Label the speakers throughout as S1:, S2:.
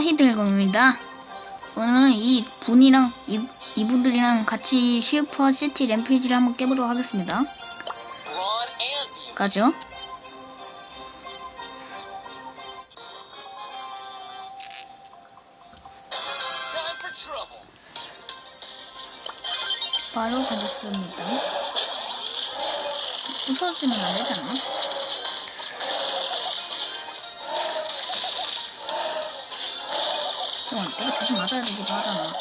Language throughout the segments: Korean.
S1: 히들공입니다. 오늘은 이 분이랑 이, 이분들이랑 같이 슈퍼 시티 램페이지를 한번 깨보도록 하겠습니다. 가죠. 바로 가겠습니다. 부서지면 안 되잖아. 어, 내가 다시 맞아야 되기도 하잖아.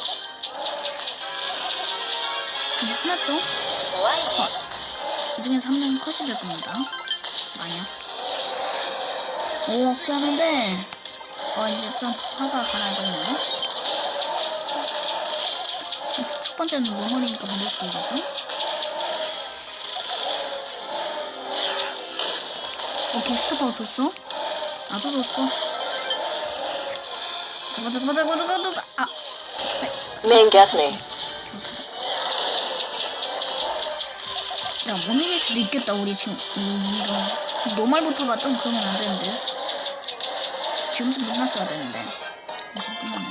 S1: 근데 끝났죠? 어, 이 중에서 한 명이 컷이 될 겁니다. 아니야. 오, 꽤 하는데, 어, 이제 좀 화가 가라야 되네요. 첫 번째는 노멀이니까 만들 수 있거든? 오케이, 스톱하고 줬어. 나도 줬어. 아,
S2: Main Gasney.
S1: 야, 못 이길 수도 있겠다, 우리 지금. 음, 이거. 노말부터가 좀 그러면 안 되는데. 지금쯤 끝났어야 되는데. 끝나네.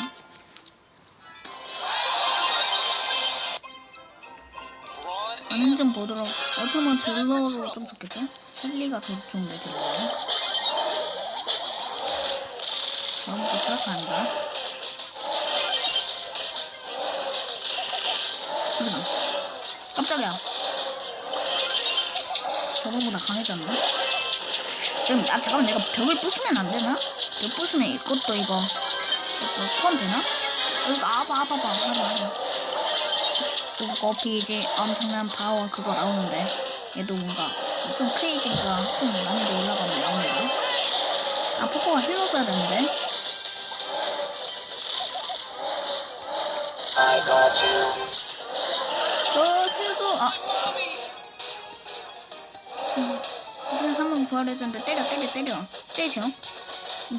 S3: Brawn
S1: 반응 좀 보도록. 어쩌면 딜러로 좀 좋겠죠? 셀리가 더 좋은데, 딜러는. 다음부터 시작한다. 소리나. 깜짝이야. 저거보다 강해졌나? 지금, 아, 잠깐만, 내가 벽을 부수면 안 되나? 벽 부수면 이것도 이거, 이것도 포함되나? 이거, 아, 봐, 아, 봐봐, 하라, 하라. 그리고 거피 이제 엄청난 파워 그거 나오는데, 얘도 뭔가 좀 크레이지가 좀 난이도 올라가면 나옵니다. 아, 포커가 힐러 써야 되는데.
S2: I got you.
S1: 어, 힐도, 아. 음, 무슨 상금 부활해줬는데 때려, 때려, 때려. 때리죠.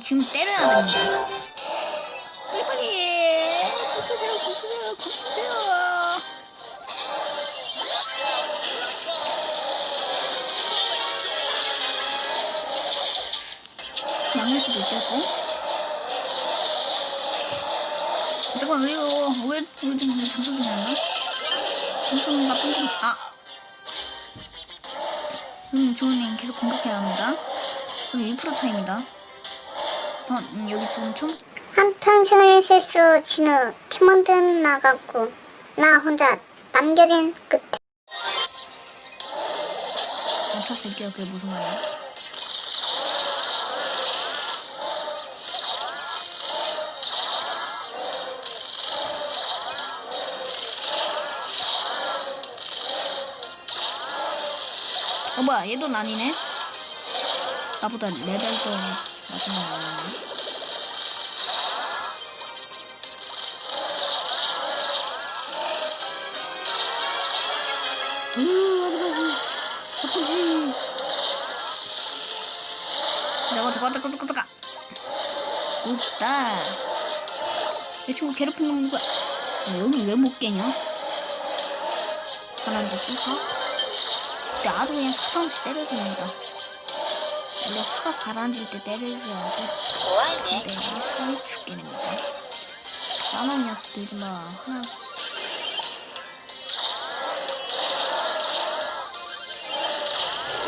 S1: 지금 때려야 됩니다.
S2: you.
S1: 빨리 빨리! 부수세요, 부수세요, 부수세요! 망할 수도 있겠고. 잠깐만, 이거, 왜, 왜 지금 잠수기 났나? 잠수기 나쁜 좀, 아! 음, 주호님 계속 공격해야 합니다. 그리고 2% 차입니다. 어, 음, 여기 지금 총
S4: 한평생을 실수로 진우 팀원드 나갔고 나 혼자 남겨진 끝에
S1: 멈춰 쓸게요. 그게 무슨 말이야? 어 뭐야 얘도 난이네 나보다 레벨도 마지막 나오네 으 어디가지 아프지 내가 저거 저거 저거 저거 웃다 내 친구 괴롭히는 거야 야, 여기 왜못 깨냐 가난도 씻어 근데 아주 그냥 사상없이 때려줍니다. 원래 화가 가라앉을 때 때려줘야 돼. 근데 사람이 죽게 됩니다 까만 녀석 들지마 하나.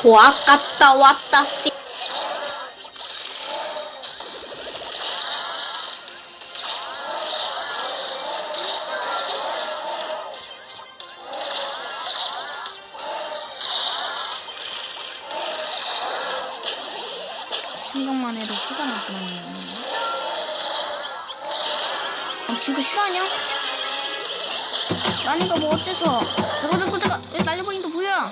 S1: 왔갔다 왔다 씨 생각만 해도 화가 나구만요. 아, 지금 싫어하냐? 나니까 뭐 어째서? 저거 저거 저거 왜 날려버린다 뭐야?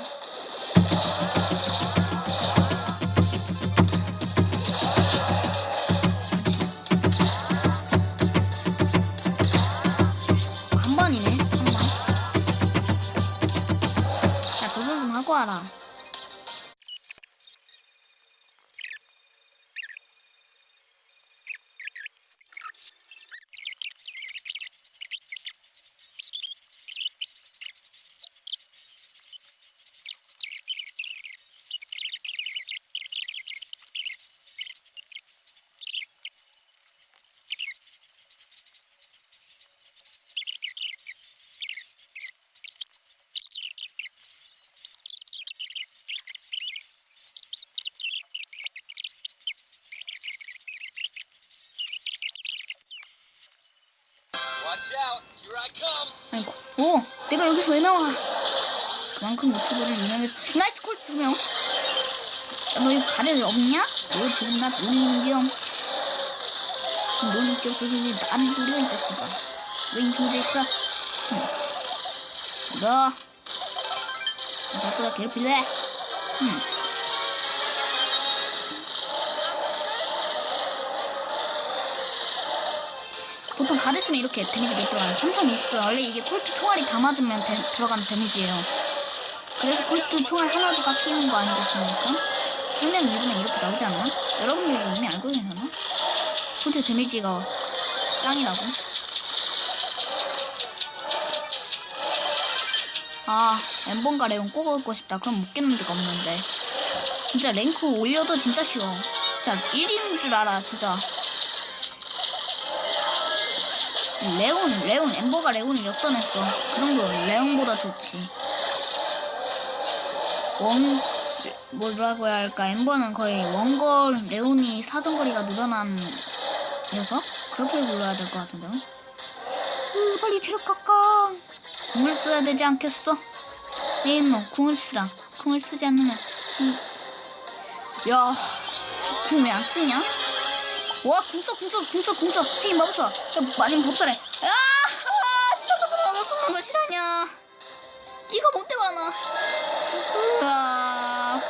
S1: 아이고. 오, 내가 여기서 왜 나와? 그만큼 유튜브를 유명해서. 나이스 콜 두 명. 야, 너 이거 가래 없냐? 너 지금 나 놀리는 겸. 놀릴 게 없어서 왜 나를 노려, 이 자식아. 너 인성제 있어? 응. 너. 너 자꾸 나 괴롭힐래? 응. 보통 가드스면 이렇게 데미지가 들어가요. 3020도 원래 이게 콜트 총알이 다 맞으면 데- 들어가는 데미지예요. 그래서 콜트 총알 하나도 깎이는 거 아니겠습니까? 설명 2분에 이렇게 나오지 않나? 여러분들도 이미 알고 계시나? 콜트 데미지가 짱이라고. 아, 엠본가 레온 꼭 얻고 싶다. 그럼 못 깨는 데가 없는데. 진짜 랭크 올려도 진짜 쉬워. 진짜 1위인 줄 알아, 진짜. 레온, 레온, 엠버가 레온을 역전했어. 그 정도 레온보다 좋지. 원, 뭐라고 해야 할까? 엠버는 거의 원걸, 레온이 사정거리가 늘어난 녀석? 그렇게 불러야 될 것 같은데요? 으, 빨리 체력 깎아. 궁을 써야 되지 않겠어? 네임노, 궁을 쓰라. 궁을 쓰지 않으면, 이, 야, 궁 왜 안 쓰냐? 와, 궁써, 궁써, 궁써, 궁써. 헤이, 마법사. 야, 마님 법사래. 아, 아, 진짜 무슨 너 숨는 거 싫어하냐? 니가 못돼 많아. 으아.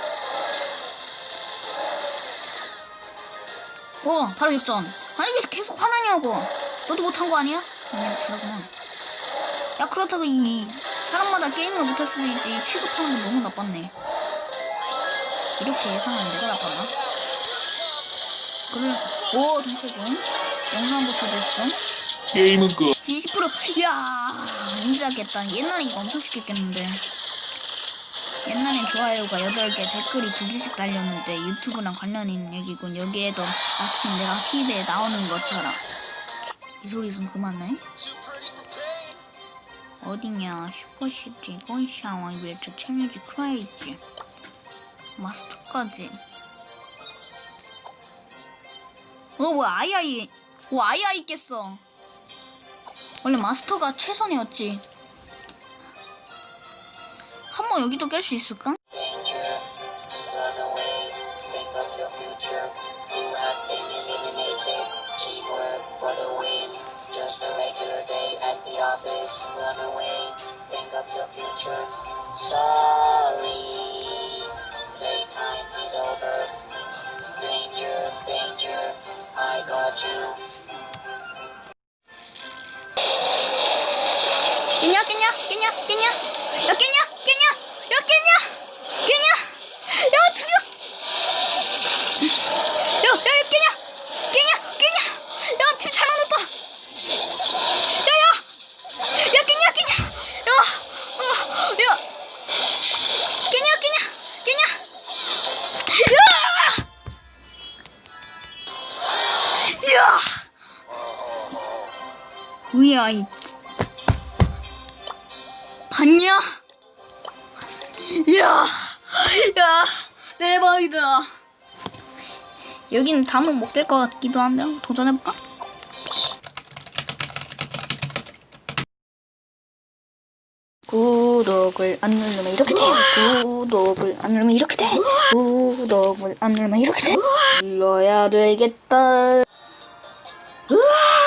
S1: 어, 바로 역전. 아니, 왜 계속 화나냐고. 너도 못한 거 아니야? 아니야, 잘하구나. 야, 그렇다고 이, 사람마다 게임을 못할 수도 있지. 취급하는 건 너무 나빴네. 이렇게 예상하면 내가 나빴나? 그래. 오, 동세군. 영상 보스 됐어.
S5: 게임은 끝.
S1: 20%. 이야, 인지하겠다. 옛날에 이거 엄청 쉽게 깼는데. 옛날엔 좋아요가 8개, 댓글이 2개씩 달렸는데 유튜브랑 관련 있는 얘기군. 여기에도 마침 내가 TV에 나오는 것처럼. 이 소리 좀 그만해. 어디냐? 슈퍼시티, 건샤워, 웨트, 챌린지, 크레이지. 마스터까지. 어, 뭐야, 아이아이. 오, 아이아이 깼어. 원래 마스터가 최선이었지. 한 번 여기도 깰 수 있을까?
S2: You.
S1: 깼냐, 깼냐, 깼냐, 깼냐? 야, 깼냐, 깼냐? 야, 깼냐? 깼냐? 야, 드디어! 야, 야, 야, 깼냐? 깼냐? 깼냐? 야, 팀 잘 만났다! 뭐야, 이 봤냐? 이야, 야, 대박이다. 여기는 담은 못깰것 같기도 한데, 도전해볼까? 구독을 안 누르면 이렇게 돼. 구독을 안 누르면 이렇게 돼. 구독을 안 누르면 이렇게 돼. 눌러야 되겠다. 으아!